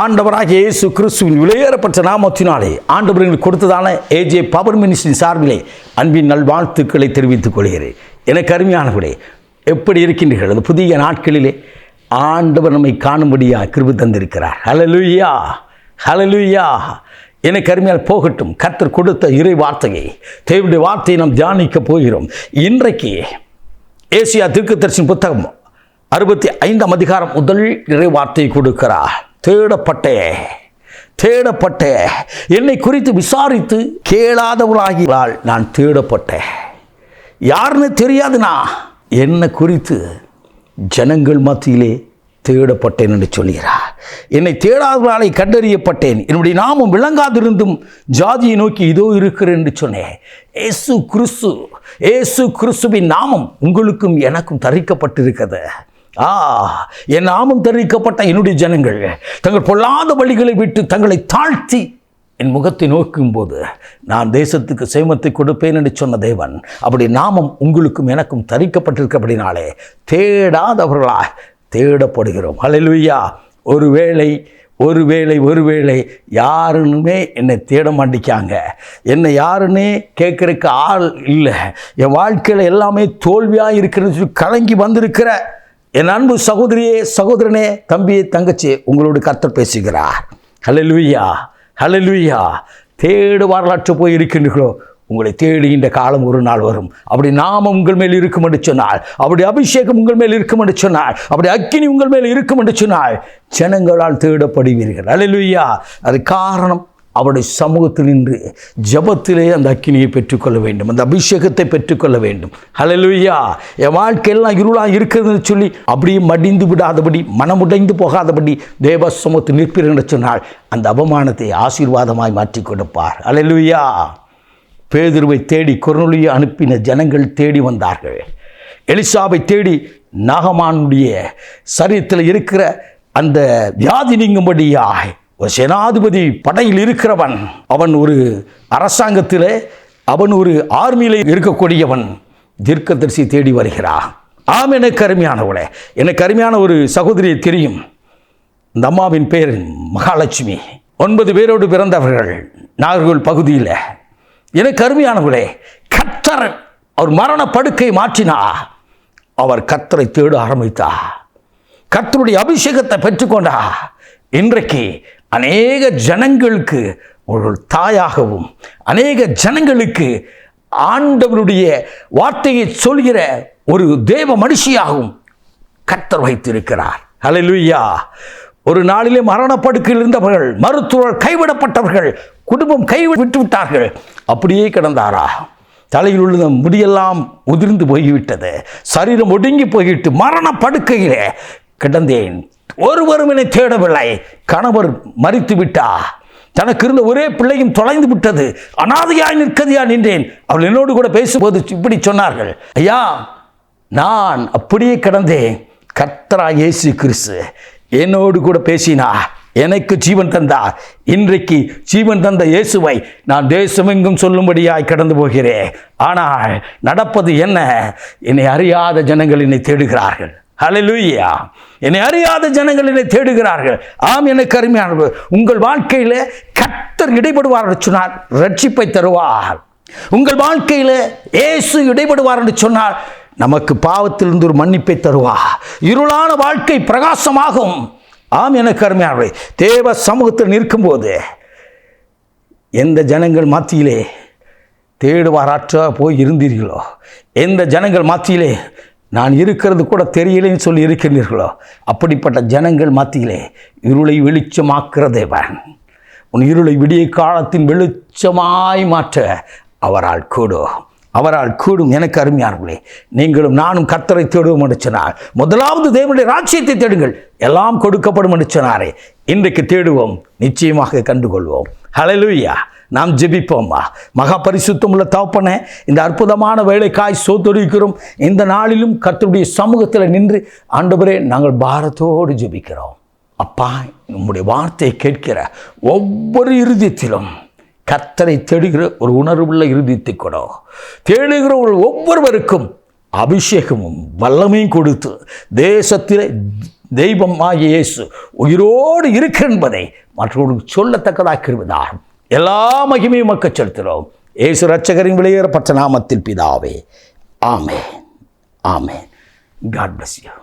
ஆண்டவராகிய இயேசு கிறிஸ்துவின் விலையேறப்பட்ட நாமத்தினாலே ஆண்டவர்களுக்கு கொடுத்ததான ஏஜே பவர் மினிஸ்டின் சார்பிலே அன்பின் நல்வாழ்த்துக்களை தெரிவித்துக் கொள்கிறேன். எனக்கு அருமையானவர்களே எப்படி இருக்கின்றீர்கள்? புதிய நாட்களிலே ஆண்டவர் நம்மை காணும்படியாக கிருபி தந்திருக்கிறார். ஹலலுயா ஹலலுயா எனக்கு அருமையால் போகட்டும். கர்த்தர் கொடுத்த இறை வார்த்தையை தேவனுடைய வார்த்தையை நாம் தியானிக்க போகிறோம். இன்றைக்கு ஏசியா திருக்குதர்சின் புத்தகம் அறுபத்தி ஐந்தாம் அதிகாரம் முதல் இறை வார்த்தையை கொடுக்கிறார். தேடப்பட்டே தேடப்பட்டே என்னை குறித்து விசாரித்து கேளாதவளாகிறாள். நான் தேடப்பட்டேன் யாருன்னு தெரியாதுனா என்னை குறித்து ஜனங்கள் மத்தியிலே தேடப்பட்டேன் என்று சொல்கிறார். என்னை தேடாதவர்களை கண்டறியப்பட்டேன். என்னுடைய நாமம் விளங்காதிருந்தும் ஜாதியை நோக்கி இதோ இருக்கிறேன் என்று சொன்னேன். ஏசு கிறிஸ்து ஏசு கிறிஸ்துவின் நாமம் உங்களுக்கும் எனக்கும் தரிக்கப்பட்டிருக்கிறது. ஆ என் நாமம் தெரிவிக்கப்பட்ட என்னுடைய ஜனங்கள் தங்கள் பொல்லாத வழிகளை விட்டு தங்களை தாழ்த்தி என் முகத்தை நோக்கும்போது நான் தேசத்துக்கு சேமத்தை கொடுப்பேன் என்று சொன்ன தேவன் அப்படி நாமம் உங்களுக்கும் எனக்கும் தரிக்கப்பட்டிருக்கபடினாலே தேடாதவர்களா தேடப்படுகிறோம். ஹalleluya. ஒருவேளை ஒருவேளை ஒருவேளை யாருன்னுமே என்னை தேட மாட்டிக்காங்க என்னை யாருன்னே கேட்குறக்கு ஆள் இல்லை. என் வாழ்க்கையில் எல்லாமே தோல்வியாக இருக்கிறது கலங்கி வந்திருக்கிற என் அன்பு சகோதரியே சகோதரனே தம்பியே தங்கச்சி உங்களோடு கர்த்தர் பேசுகிறார். ஹalleluya ஹalleluya. தேடு வரலாற்று போய் இருக்கின்றீர்களோ உங்களை தேடுகின்ற காலம் ஒரு நாள் வரும். அப்படி நாமம் உங்கள் மேல் இருக்கும் என்று சொன்னால் அப்படி அபிஷேகம் உங்கள் மேல் இருக்கும் என்று சொன்னால் அப்படி அக்கினி உங்கள் மேல் இருக்கும் என்று சொன்னால் ஜனங்களால் தேடப்படுவீர்கள். ஹalleluya. அது காரணம். அவருடைய சமூகத்தில் நின்று ஜபத்திலே அந்த அக்கினியை பெற்றுக்கொள்ள வேண்டும். அந்த அபிஷேகத்தை பெற்றுக்கொள்ள வேண்டும். ஹலலுயா என் வாழ்க்கையெல்லாம் இருளாக இருக்கிறதுன்னு சொல்லி அப்படியே மடிந்து விடாதபடி மனமுடைந்து போகாதபடி தேவ சமூகத்தில் நிற்பீர்கள் என்று சொன்னால் அந்த அவமானத்தை ஆசீர்வாதமாய் மாற்றி கொடுப்பார். ஹலலுயா பேதுருவை தேடி குரநொலியை அனுப்பின ஜனங்கள் தேடி வந்தார்கள். எலிசாவை தேடி நாகமானுடைய சரீரத்தில் இருக்கிற அந்த வியாதி நீங்கும்படியாய் ஒரு சேனாதிபதி படையில் இருக்கிறவன் அவன் ஒரு அரசாங்கத்தில் அவன் ஒரு ஆர்மியில் இருக்கக்கூடியவன் தீர்க்கதரிசி தேடி வருகிறான். ஆம் எனக்கு அருமையானவளே எனக்கு அருமையான ஒரு சகோதரியை தெரியும். இந்த அம்மாவின் பேர் மகாலட்சுமி. ஒன்பது பேரோடு பிறந்தவர்கள் நாகர்கோவில் பகுதியில். எனக்கு அருமையானவளே கத்தர் அவர் மரண படுக்கை மாற்றினா அவர் கத்தரை தேட ஆரம்பித்தா. கத்தருடைய அபிஷேகத்தை பெற்றுக்கொண்டா. இன்றைக்கு அநேக ஜனங்களுக்கு ஒரு தாயாகவும் அநேக ஜனங்களுக்கு ஆண்டவருடைய வார்த்தையை சொல்கிற ஒரு தேவ மனுஷியாகவும் கத்தர் வைத்திருக்கிறார். ஹalleluya. ஒரு நாளிலே மரணப்படுக்கையில் இருந்தவர்கள் மருத்துவர் கைவிடப்பட்டவர்கள் குடும்பம் கைவிட்டு விட்டார்கள் அப்படியே கிடந்தாரா? தலையில் உள்ள முடியெல்லாம் உதிர்ந்து போய்விட்டது. சரீரம் ஒடுங்கி போய்விட்டு மரண கிடந்தேன். ஒருவரும் என்னை தேடவில்லை. கணவர் மறித்து விட்டா தனக்கு இருந்த ஒரே பிள்ளையும் தொலைந்து விட்டது. அனாதையாய் நிற்கதியா நின்றேன். அவள் என்னோடு கூட பேசும்போது இப்படி சொன்னார்கள். ஐயா நான் அப்படியே கிடந்தேன். கர்த்தரா இயேசு கிறிஸ்து என்னோடு கூட பேசினா எனக்கு ஜீவன் தந்தா. இன்றைக்கு ஜீவன் தந்த இயேசுவை நான் தேசமெங்கும் சொல்லும்படியாய் கடந்து போகிறேன். ஆனால் நடப்பது என்ன? என்னை அறியாத ஜனங்கள் என்னை தேடுகிறார்கள். ஹalleluya. என்னை அறியாத ஜனங்கள் என்னை தேடுகிறார்கள். ஆம் எனக்கு அருமையானவர் உங்கள் வாழ்க்கையில் கத்தர் இடைபடுவார் என்று சொன்னார் ரட்சிப்பை தருவார். உங்கள் வாழ்க்கையில் இயேசு இடைபடுவார் என்று சொன்னால் நமக்கு பாவத்திலிருந்து ஒரு மன்னிப்பை தருவார். இருளான வாழ்க்கை பிரகாசமாகும். ஆம் எனக்கு அருமையானவரே தேவ சமூகத்தில் நிற்கும்போது எந்த ஜனங்கள் மத்தியிலே தேடுவாராற்ற போய் இருந்தீர்களோ? எந்த ஜனங்கள் மத்தியிலே நான் இருக்கிறது கூட தெரியலேன்னு சொல்லி இருக்கின்றீர்களோ? அப்படிப்பட்ட ஜனங்கள் மத்தியிலே இருளை வெளிச்சமாக்குற தேவன். உன் இருளை விடிய காலத்தின் வெளிச்சமாய் மாற்ற அவரால் கூடும் அவரால் கூடும் எனக்கு அருமையானவர்களே நீங்களும் நானும் கர்த்தரை தேடுவோம் என்று சொன்னார் முதலாவது தேவனுடைய ராட்சியத்தை தேடுங்கள். எல்லாம் கொடுக்கப்படும் என்று சொன்னாரே. இன்றைக்கு தேடுவோம் நிச்சயமாக கண்டுகொள்வோம். ஹalleluya நாம் ஜெபிப்போம்மா. மகா பரிசுத்தம் உள்ள இந்த அற்புதமான வேலைக்காய் சோத்தொழிக்கிறோம். இந்த நாளிலும் கர்த்தருடைய சமூகத்தில் நின்று ஆண்டவரே நாங்கள் பாரத்தோடு ஜெபிக்கிறோம். அப்பா நம்முடைய வார்த்தையை கேட்கிற ஒவ்வொரு இறுதியத்திலும் கர்த்தரை தேடுகிற ஒரு உணர்வுள்ள இறுதியத்தை கொடோ. தேடுகிற ஒரு ஒவ்வொருவருக்கும் அபிஷேகமும் வல்லமையும் கொடுத்து தேசத்தில் தெய்வம் ஆகிய இயேசு உயிரோடு இருக்கு என்பதை மற்றவர்களுக்கு சொல்லத்தக்கதாக இருப்பதால் எல்லா மகிமையும் மக்க செலுத்துகிறோம். இயேசு ரட்சகரின் வெளியேறப்பட்ட நாமத்தில் பிதாவே. ஆமே ஆமே காட் பிளஸ் யூ